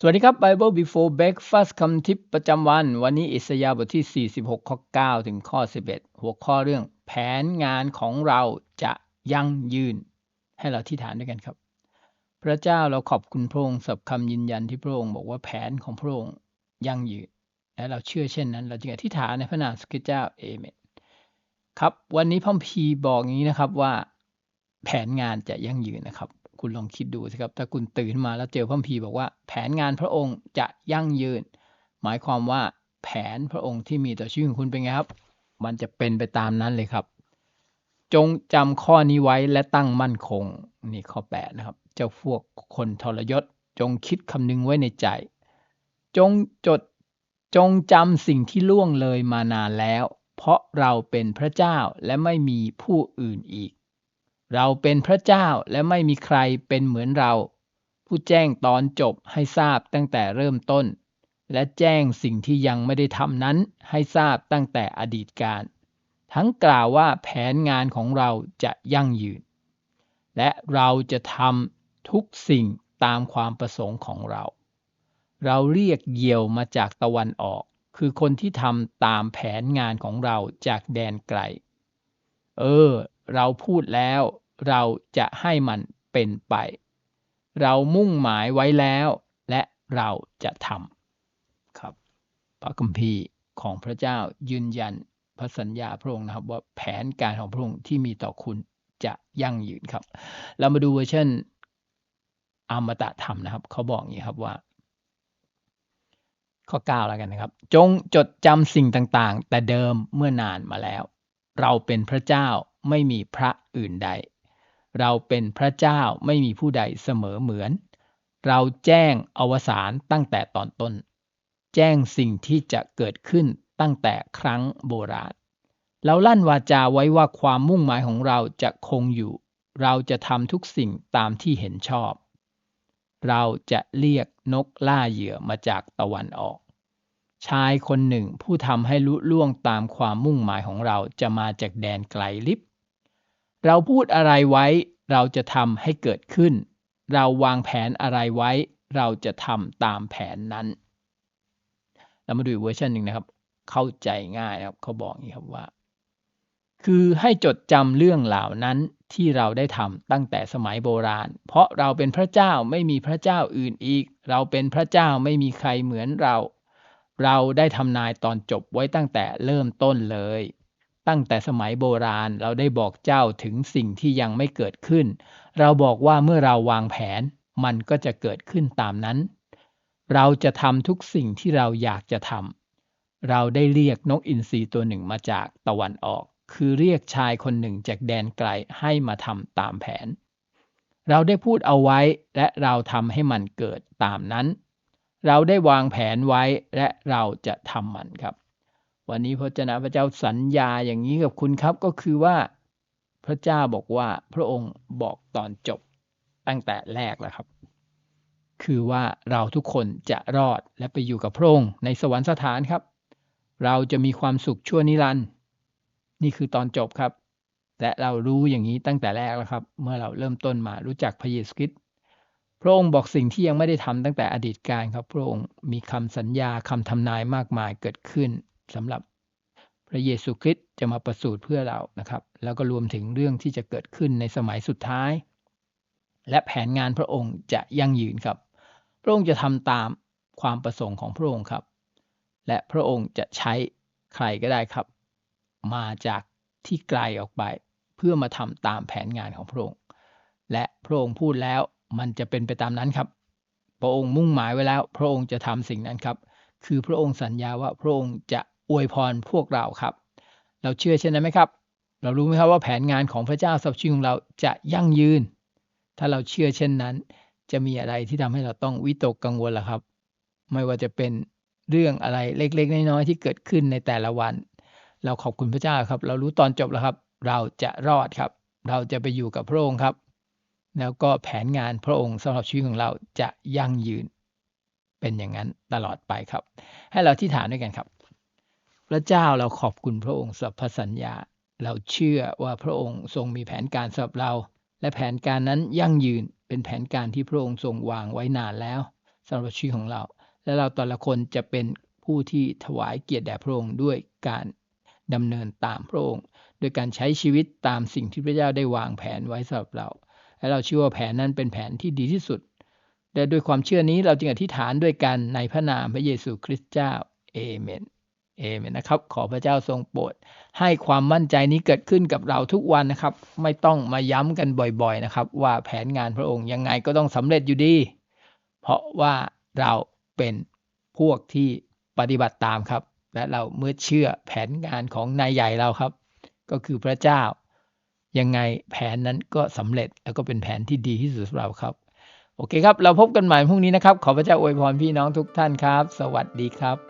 สวัสดีครับ Bible Before Breakfast คำทิปประจำวัน วันนี้อิสยาห์บทที่ 46 ข้อ 9 ถึงข้อ 11 หัวข้อเรื่องแผนงานของเราจะยั่งยืน ให้เราที่ฐานด้วยกันครับ พระเจ้าเราขอบคุณพระองค์สำหรับคำยืนยันที่พระองค์บอกว่าแผนของพระองค์ยั่งยืน และเราเชื่อเช่นนั้น เราจึงอธิษฐานในพระนามสกิเจ้าเอเมนครับ วันนี้พ่อพีบอกอย่างนี้นะครับว่า แผนงานจะยั่งยืนนะครับ คุณลองคิดดูสิครับ ถ้าคุณตื่นมาแล้วเจอพระพีบอกว่า แผนงานพระองค์จะยั่งยืน หมายความว่าแผนพระองค์ที่มีต่อชีวิตของคุณเป็นไงครับ มันจะเป็นไปตามนั้นเลยครับ จงจำข้อนี้ไว้และตั้งมั่นคง นี่ข้อแปดนะครับ เจ้าพวกคนทรยศ จงคิดคำนึงไว้ในใจ จงจดจงจำสิ่งที่ล่วงเลยมานานแล้ว เพราะเราเป็นพระเจ้าและไม่มีผู้อื่นอีก เราเป็นพระเจ้าและไม่มีใครเป็นเหมือนเรา ผู้แจ้งตอนจบให้ทราบตั้งแต่เริ่มต้น และแจ้งสิ่งที่ยังไม่ได้ทำนั้นให้ทราบตั้งแต่อดีตการ ทั้งกล่าวว่าแผนงานของเราจะยั่งยืน และเราจะทำทุกสิ่งตามความประสงค์ของเรา เราเรียกเหยี่ยวมาจากตะวันออก คือคนที่ทำตามแผนงานของเราจากแดนไกล เออ เราพูดแล้ว เราจะให้มันเป็นไป เรามุ่งหมายไว้แล้ว และเราจะทำครับ พระคัมภีร์ของพระเจ้ายืนยันพระสัญญาพระองค์นะครับว่าแผนการของพระองค์ที่มีต่อคุณจะยั่งยืนครับ เรามาดูเวอร์ชันอมตะธรรมนะครับ เขาบอกอย่างนี้ครับว่า ข้อ 9 แล้วกันนะครับ จงจดจำสิ่งต่างๆ แต่เดิมเมื่อนานมาแล้ว เราเป็นพระเจ้าไม่มีพระอื่นใด เราเป็นพระเจ้าไม่มีผู้ใดเสมอเหมือน เราแจ้งอวสานตั้งแต่ตอนต้น แจ้งสิ่งที่จะเกิดขึ้นตั้งแต่ครั้งโบราณ เราลั่นวาจาไว้ว่าความมุ่งหมายของเราจะคงอยู่ เราจะทำทุกสิ่งตามที่เห็นชอบ เราจะเรียกนกล่าเหยื่อมาจากตะวันออก ชายคนหนึ่งผู้ทำให้ลุล่วงตามความมุ่งหมายของเราจะมาจากแดนไกลลิบ เราพูดอะไรไว้ เราจะทำให้เกิดขึ้น เราวางแผนอะไรไว้ เราจะทำตามแผนนั้น เรามาดูเวอร์ชันหนึ่งนะครับ เข้าใจง่ายนะครับ เขาบอกอย่างนี้ครับว่า คือให้จดจำเรื่องเหล่านั้นที่เราได้ทำตั้งแต่สมัยโบราณ เพราะเราเป็นพระเจ้าไม่มีพระเจ้าอื่นอีก เราเป็นพระเจ้าไม่มีใครเหมือนเรา เราได้ทำนายตอนจบไว้ตั้งแต่เริ่มต้นเลย ตั้งแต่สมัยโบราณเราได้บอกเจ้าถึงสิ่งที่ยังไม่เกิดขึ้น เราบอกว่าเมื่อเราวางแผน มันก็จะเกิดขึ้นตามนั้น เราจะทำทุกสิ่งที่เราอยากจะทำเราได้เรียกนกอินทรีตัวหนึ่งมาจากตะวันออก คือเรียกชายคนหนึ่งจากแดนไกลให้มาทำตามแผน เราได้พูดเอาไว้และเราทำให้มันเกิดตามนั้น เราได้วางแผนไว้และเราจะทำมันครับ วันนี้พระเจ้าพระเจ้าสัญญาอย่างนี้กับคุณครับก็คือว่า พระเจ้าบอกว่าพระองค์บอกตอนจบตั้งแต่แรกแล้วครับ คือว่าเราทุกคนจะรอดและไปอยู่กับพระองค์ในสวรรคสถานครับ เราจะมีความสุขชั่วนิรันดร์นี่คือตอนจบครับและเรารู้อย่างนี้ตั้งแต่แรกแล้วครับ เมื่อเราเริ่มต้นมารู้จักพระเยซูคริสต์ พระองค์บอกสิ่งที่ยังไม่ได้ทำตั้งแต่อดีตการครับ พระองค์มีคำสัญญาคำทำนายมากมายเกิดขึ้นสำหรับพระเยซูคริสต์จะมาประสูติเพื่อเรานะครับ แล้วก็รวมถึงเรื่องที่จะเกิดขึ้นในสมัยสุดท้าย และแผนงานพระองค์จะยั่งยืนครับ พระองค์จะทำตามความประสงค์ของพระองค์ครับ และพระองค์จะใช้ใครก็ได้ครับ มาจากที่ไกลออกไป เพื่อมาทำตามแผนงานของพระองค์ และพระองค์พูดแล้ว มันจะเป็นไปตามนั้นครับ พระองค์มุ่งหมายไว้แล้ว พระองค์จะทำสิ่งนั้นครับ คือพระองค์สัญญาว่าพระองค์จะอวยพรพวกเราครับ เราเชื่อเช่นนั้นไหมครับ เรารู้ไหมครับว่าแผนงานของพระเจ้าสำหรับชีวิตของเราจะยั่งยืน ถ้าเราเชื่อเช่นนั้น จะมีอะไรที่ทำให้เราต้องวิตกกังวลล่ะครับ ไม่ว่าจะเป็นเรื่องอะไรเล็กๆน้อยๆที่เกิดขึ้นในแต่ละวัน เราขอบคุณพระเจ้าครับ เรารู้ตอนจบแล้วครับ เราจะรอดครับ เราจะไปอยู่กับพระองค์ครับ แล้วก็แผนงานพระองค์สำหรับชีวิตของเราจะยั่งยืนเป็นอย่างนั้นตลอดไปครับ ให้เราที่ฐานด้วยกันครับ พระเจ้าเราขอบคุณพระองค์สำหรับพระสัญญา เราเชื่อว่าพระองค์ทรงมีแผนการสำหรับเรา และแผนการนั้นยั่งยืนเป็นแผนการที่พระองค์ทรงวางไว้นานแล้วสำหรับชีวิตของเรา และเราแต่ละคนจะเป็นผู้ที่ถวายเกียรติแด่พระองค์ด้วยการดำเนินตามพระองค์โดยการใช้ชีวิตตามสิ่งที่พระเจ้าได้วางแผนไว้สำหรับเรา และเราเชื่อว่าแผนนั้นเป็นแผนที่ดีที่สุด และด้วยความเชื่อนี้เราจึงอธิษฐานด้วยกันในพระนามพระเยซูคริสต์เจ้าเอเมนเอเมนนะครับ ขอพระเจ้าทรงโปรดให้ความมั่นใจนี้เกิดขึ้นกับเราทุกวันนะครับ ไม่ต้องมาย้ำกันบ่อยๆนะครับ ว่าแผนงานพระองค์ยังไงก็ต้องสำเร็จอยู่ดี เพราะว่าเราเป็นพวกที่ปฏิบัติตามครับ และเราเมื่อเชื่อแผนงานของนายใหญ่เราครับ ก็คือพระเจ้า ยังไงแผนนั้นก็สำเร็จแล้วก็เป็นแผนที่ดีที่สุดสำหรับครับ โอเคครับ เราพบกันใหม่พรุ่งนี้นะครับ ขอพระเจ้าอวยพรพี่น้องทุกท่านครับ สวัสดีครับ